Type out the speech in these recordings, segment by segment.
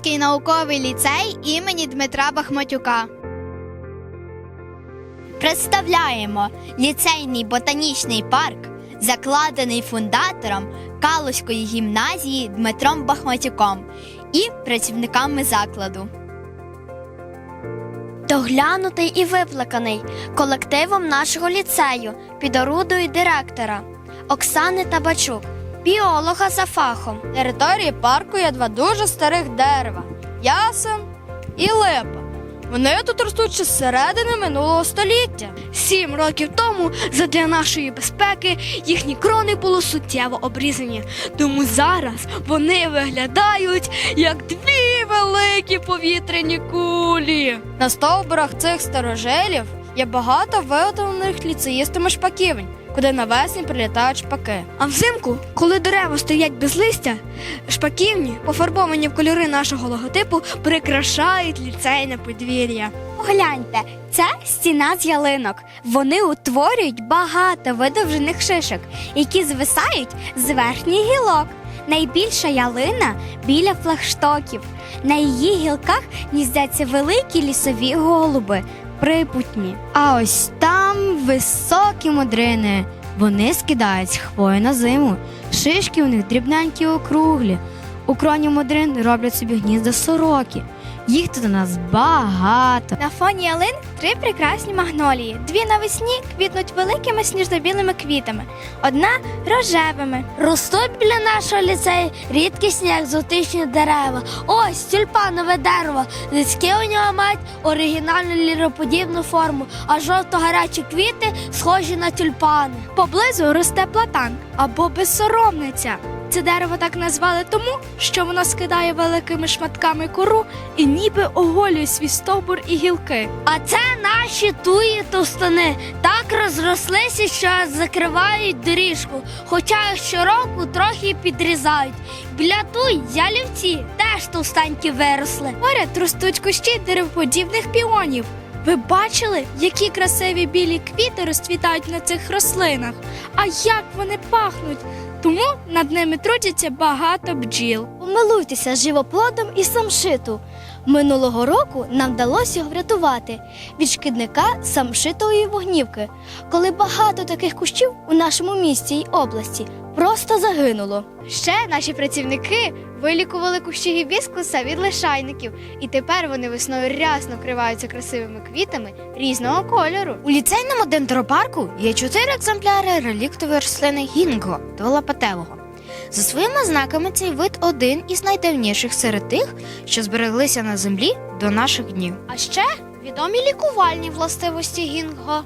Калузький науковий ліцей імені Дмитра Бахматюка. Представляємо ліцейний ботанічний парк, закладений фундатором Калузької гімназії Дмитром Бахматюком і працівниками закладу. Доглянутий і виплаканий колективом нашого ліцею під орудою директора Оксани Табачук, біолога за фахом. На території парку є два дуже старих дерева ясен і липа. Вони тут ростуть ще з середини минулого століття. Сім років тому, задля нашої безпеки, їхні крони були суттєво обрізані. Тому зараз вони виглядають як дві великі повітряні кулі. На стовбурах цих старожилів є багато виготовлених ліцеїстами шпаківень, куди навесні прилітають шпаки. А взимку, коли дерева стоять без листя, шпаківні, пофарбовані в кольори нашого логотипу, прикрашають ліцейне подвір'я. Погляньте, це стіна з ялинок. Вони утворюють багато видовжених шишок, які звисають з верхніх гілок. Найбільша ялина біля флагштоків. На її гілках гніздяться великі лісові голуби, припутні. А ось там високі мудрини. Вони скидають хвою на зиму. Шишки у них дрібненькі округлі. У кроні модрин роблять собі гнізда сороки. Їх тут у нас багато. На фоні ялин три прекрасні магнолії. Дві навесні квітнуть великими сніжно-білими квітами, одна рожевими. Ростуть біля нашого ліцею рідкісні екзотичні дерева. Ось тюльпанове дерево. Листки у нього мають оригінальну ліроподібну форму, а жовто-гарячі квіти схожі на тюльпани. Поблизу росте платан або безсоромниця. Це дерево так назвали тому, що воно скидає великими шматками кору і ніби оголює свій стовбур і гілки. А це наші туї товстани. Так розрослися, що закривають доріжку, хоча їх щороку трохи підрізають. Біля туй ялівці теж товстенькі виросли. Поряд ростуть кущі деревоподібних піонів. Ви бачили, які красиві білі квіти розцвітають на цих рослинах? А як вони пахнуть? Тому над ними трудяться багато бджіл. Помилуйтеся живоплодом і самшиту. Минулого року нам вдалося його врятувати від шкідника самшитової вогнівки, коли багато таких кущів у нашому місті й області просто загинуло. Ще наші працівники вилікували кущі гібіскуса від лишайників, і тепер вони весною рясно вкриваються красивими квітами різного кольору. У ліцейному дендропарку є чотири екземпляри реліктової рослини гінго долапатевого. За своїми знаками цей вид один із найдавніших серед тих, що збереглися на землі до наших днів. А ще відомі лікувальні властивості гінго.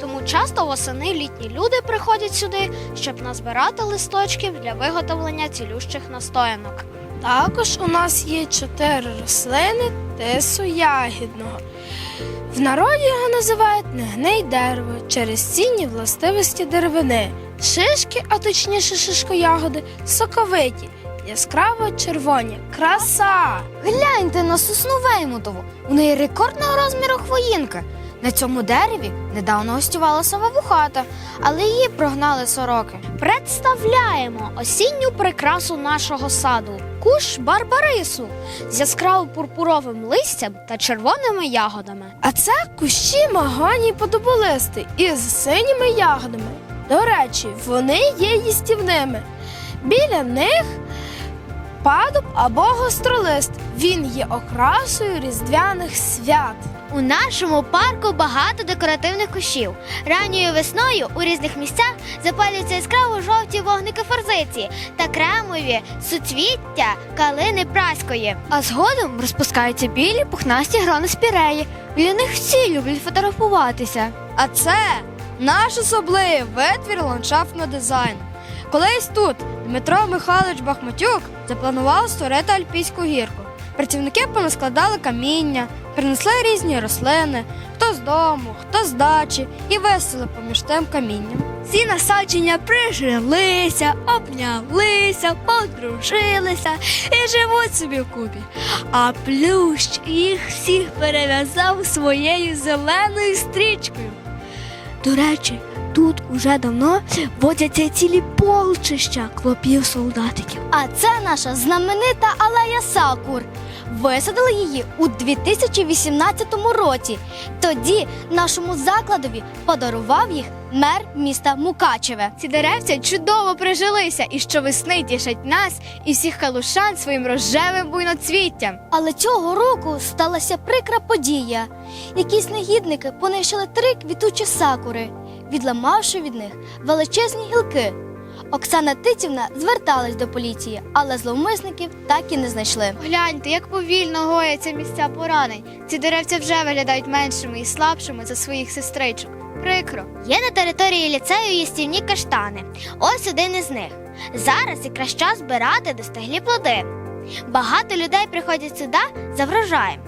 Тому часто восени літні люди приходять сюди, щоб назбирати листочків для виготовлення цілющих настоянок. Також у нас є чотири рослини тису ягідного. В народі його називають негний дерево через цінні властивості деревини. Шишки, а точніше шишкоягоди, соковиті, яскраво червоні. Краса! Гляньте на сосну Веймутову. У неї рекордного розміру хвоїнка. На цьому дереві недавно гостювала сова вухата, але її прогнали сороки. Представляємо осінню прикрасу нашого саду куш барбарису з яскраво пурпуровим листям та червоними ягодами. А це кущі магані подоболисти із синіми ягодами. До речі, вони є їстівними. Біля них падуб або гостролист. Він є окрасою різдвяних свят. У нашому парку багато декоративних кущів. Ранньою весною у різних місцях запалюються яскраво жовті вогники форзиці та кремові суцвіття калини праської. А згодом розпускаються білі пухнасті грони спіреї. Біля них всі люблять фотографуватися. А це наш особливий витвір ландшафтного дизайну. Колись тут Дмитро Михайлович Бахматюк запланував створити альпійську гірку. Працівники понаскладали каміння, принесли різні рослини, хто з дому, хто з дачі, і висели поміж тим камінням. Ці насадження прижилися, обнялися, подружилися і живуть собі вкупі. А плющ їх всіх перев'язав своєю зеленою стрічкою. До речі, тут уже давно водяться цілі полчища клопів солдатиків. А це наша знаменита алея Сакур. Висадили її у 2018 році. Тоді нашому закладові подарував їх мер міста Мукачеве. Ці деревця чудово прижилися і щовесни тішать нас і всіх калушан своїм рожевим буйноцвіттям. Але цього року сталася прикра подія. Якісь негідники понищили три квітучі сакури, відламавши від них величезні гілки. Оксана Титівна зверталась до поліції, але зловмисників так і не знайшли. Гляньте, як повільно гояться місця поранень. Ці деревця вже виглядають меншими і слабшими за своїх сестричок. Прикро. Є на території ліцею їстівні каштани. Ось один із них. Зараз якраз час збирати достиглі плоди. Багато людей приходять сюди за врожаєм.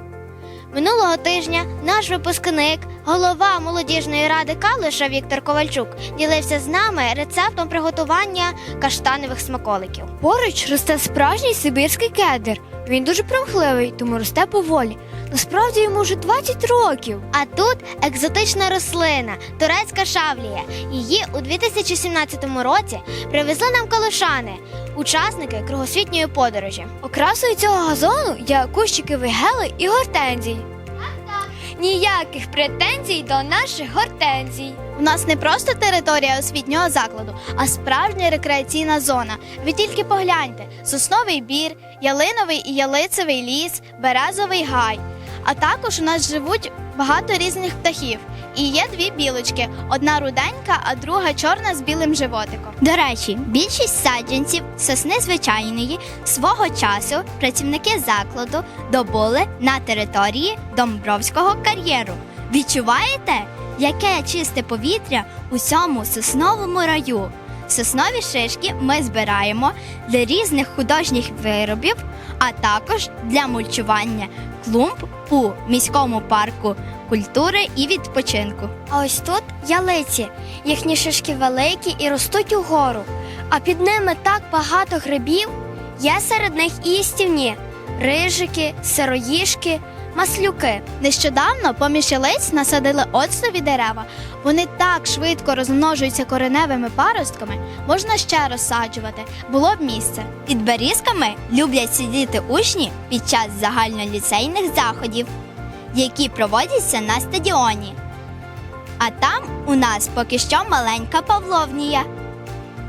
Минулого тижня наш випускник, голова молодіжної ради Калиша Віктор Ковальчук, ділився з нами рецептом приготування каштанових смаколиків. Поруч росте справжній сибірський кедр. Він дуже примхливий, тому росте поволі. Насправді йому вже 20 років. А тут екзотична рослина турецька шавлія. Її у 2017 році привезли нам калушани, учасники кругосвітньої подорожі. Окрасою цього газону є кущики вигели і гортензій. Ніяких претензій до наших гортензій. У нас не просто територія освітнього закладу, а справжня рекреаційна зона. Ви тільки погляньте: сосновий бір, ялиновий і ялицевий ліс, березовий гай. А також у нас живуть багато різних птахів. І є дві білочки: одна руденька, а друга чорна з білим животиком. До речі, більшість саджанців сосни звичайної свого часу працівники закладу добули на території Домбровського кар'єру. Відчуваєте, яке чисте повітря у цьому сосновому раю? Соснові шишки ми збираємо для різних художніх виробів, а також для мульчування клумб у міському парку культури і відпочинку. А ось тут ялиці. Їхні шишки великі і ростуть угору. А під ними так багато грибів. Є серед них і їстівні рижики, сироїшки, маслюки. Нещодавно поміж ялиць насадили оцтові дерева. Вони так швидко розмножуються кореневими паростками, можна ще розсаджувати. Було б місце. Під берізками люблять сидіти учні під час загальноліцейних заходів, які проводяться на стадіоні. А там у нас поки що маленька Павловнія.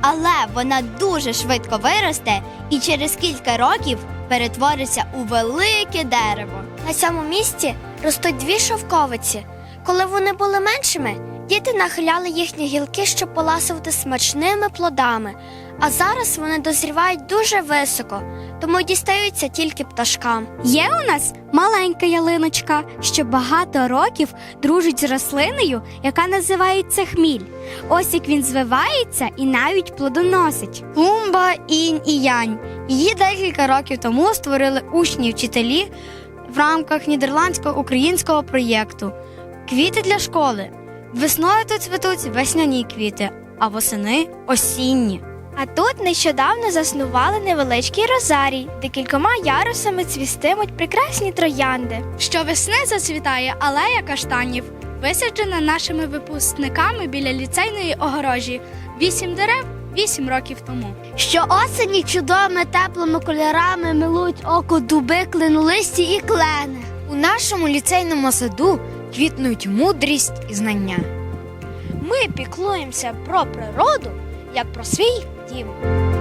Але вона дуже швидко виросте і через кілька років перетвориться у велике дерево. На цьому місці ростуть дві шовковиці. Коли вони були меншими, діти нахиляли їхні гілки, щоб поласувати смачними плодами. А зараз вони дозрівають дуже високо, тому дістаються тільки пташкам. Є у нас маленька ялиночка, що багато років дружить з рослиною, яка називається хміль. Ось як він звивається і навіть плодоносить. Клумба, інь і янь. Її декілька років тому створили учні вчителі в рамках нідерландсько-українського проєкту. Квіти для школи. Весною тут цвітуть весняні квіти, а восени осінні. А тут нещодавно заснували невеличкий розарій, де кількома ярусами цвістимуть прекрасні троянди. Щовесни зацвітає алея каштанів, висаджена нашими випускниками біля ліцейної огорожі. Вісім дерев вісім років тому. Що осені чудовими теплими кольорами милують око дуби, клинолисті і клени. У нашому ліцейному саду квітнуть мудрість і знання. Ми піклуємося про природу як про свій дім.